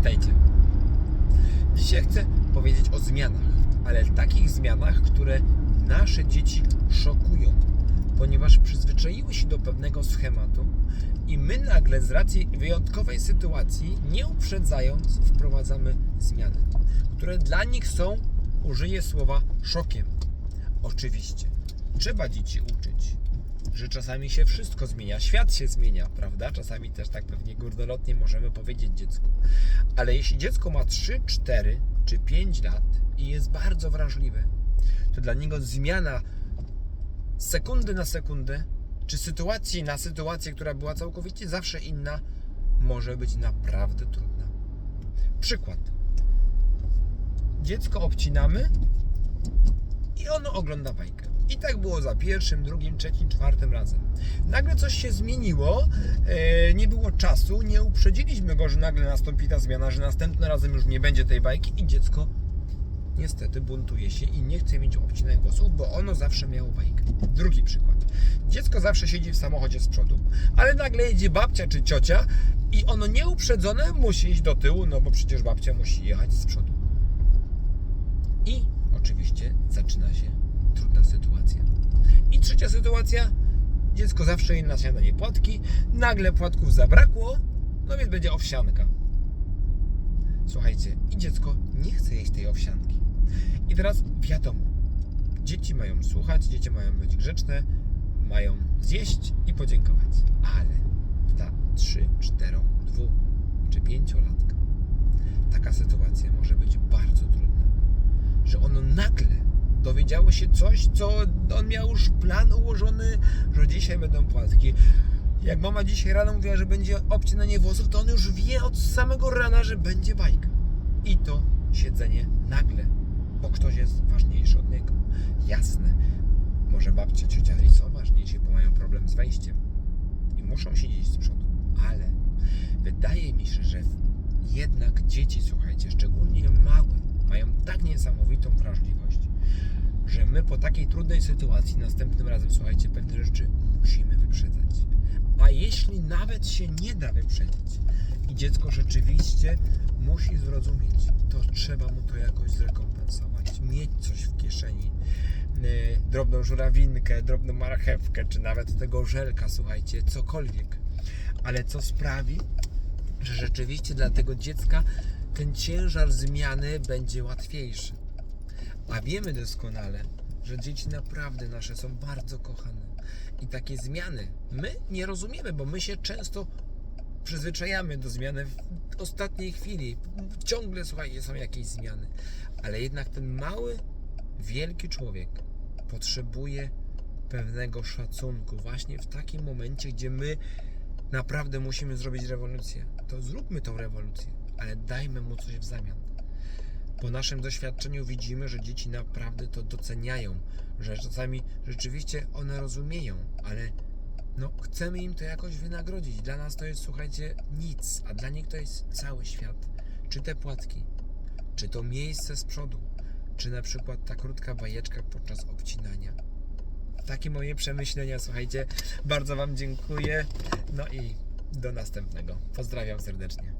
Witajcie. Dzisiaj chcę powiedzieć o zmianach, ale takich zmianach, które nasze dzieci szokują, ponieważ przyzwyczaiły się do pewnego schematu i my nagle z racji wyjątkowej sytuacji, nie uprzedzając, wprowadzamy zmiany, które dla nich są, użyję słowa, szokiem. Oczywiście, trzeba dzieci uczyć, że czasami się wszystko zmienia, świat się zmienia, prawda? Czasami też tak pewnie górnolotnie możemy powiedzieć dziecku. Ale jeśli dziecko ma 3, 4 czy 5 lat i jest bardzo wrażliwe, to dla niego zmiana sekundy na sekundę, czy sytuacji na sytuację, która była całkowicie zawsze inna, może być naprawdę trudna. Przykład. Dziecko obcinamy i ono ogląda bajkę. I tak było za pierwszym, drugim, trzecim, czwartym razem. Nagle coś się zmieniło, e, nie było czasu, nie uprzedziliśmy go, że nagle nastąpi ta zmiana, że następnym razem już nie będzie tej bajki i dziecko niestety buntuje się i nie chce mieć obcinanych włosów, bo ono zawsze miało bajkę. Drugi przykład. Dziecko zawsze siedzi w samochodzie z przodu, ale nagle jedzie babcia czy ciocia i ono nieuprzedzone musi iść do tyłu, no bo przecież babcia musi jechać z przodu. I oczywiście zaczyna się sytuacja. I trzecia sytuacja. Dziecko zawsze je na śniadanie płatki. Nagle płatków zabrakło, no więc będzie owsianka. Słuchajcie, i dziecko nie chce jeść tej owsianki. I teraz wiadomo, dzieci mają słuchać, dzieci mają być grzeczne, mają zjeść i podziękować. Ale ta 3, 4, 2 czy 5 latka taka sytuacja może być bardzo trudna że ono nagle dowiedziało się coś, co on miał już plan ułożony, że dzisiaj będą płatki. Jak mama dzisiaj rano mówiła, że będzie obcinanie włosów, to on już wie od samego rana, że będzie bajka. I to siedzenie nagle, bo ktoś jest ważniejszy od niego. Jasne, może babcia, ciocia i są ważniejsi, bo mają problem z wejściem i muszą siedzieć z przodu. Ale wydaje mi się, że jednak dzieci, słuchajcie, szczególnie małe, mają tak niesamowitą wrażliwość, że my po takiej trudnej sytuacji następnym razem, słuchajcie, pewne rzeczy musimy wyprzedzać. A jeśli nawet się nie da wyprzedzić i dziecko rzeczywiście musi zrozumieć, to trzeba mu to jakoś zrekompensować, mieć coś w kieszeni, yy, drobną żurawinkę, drobną marchewkę, czy nawet tego żelka, słuchajcie, cokolwiek. Ale co sprawi, że rzeczywiście dla tego dziecka ten ciężar zmiany będzie łatwiejszy. A wiemy doskonale, że dzieci naprawdę nasze są bardzo kochane. I takie zmiany my nie rozumiemy, bo my się często przyzwyczajamy do zmiany w ostatniej chwili. Ciągle, słuchajcie, są jakieś zmiany. Ale jednak ten mały, wielki człowiek potrzebuje pewnego szacunku właśnie w takim momencie, gdzie my naprawdę musimy zrobić rewolucję. To zróbmy tą rewolucję, ale dajmy mu coś w zamian. Po naszym doświadczeniu widzimy, że dzieci naprawdę to doceniają, że czasami rzeczywiście one rozumieją, ale no, chcemy im to jakoś wynagrodzić. Dla nas to jest, słuchajcie, nic, a dla nich to jest cały świat. Czy te płatki, czy to miejsce z przodu, czy na przykład ta krótka bajeczka podczas obcinania. Takie moje przemyślenia, słuchajcie. Bardzo Wam dziękuję. No i do następnego. Pozdrawiam serdecznie.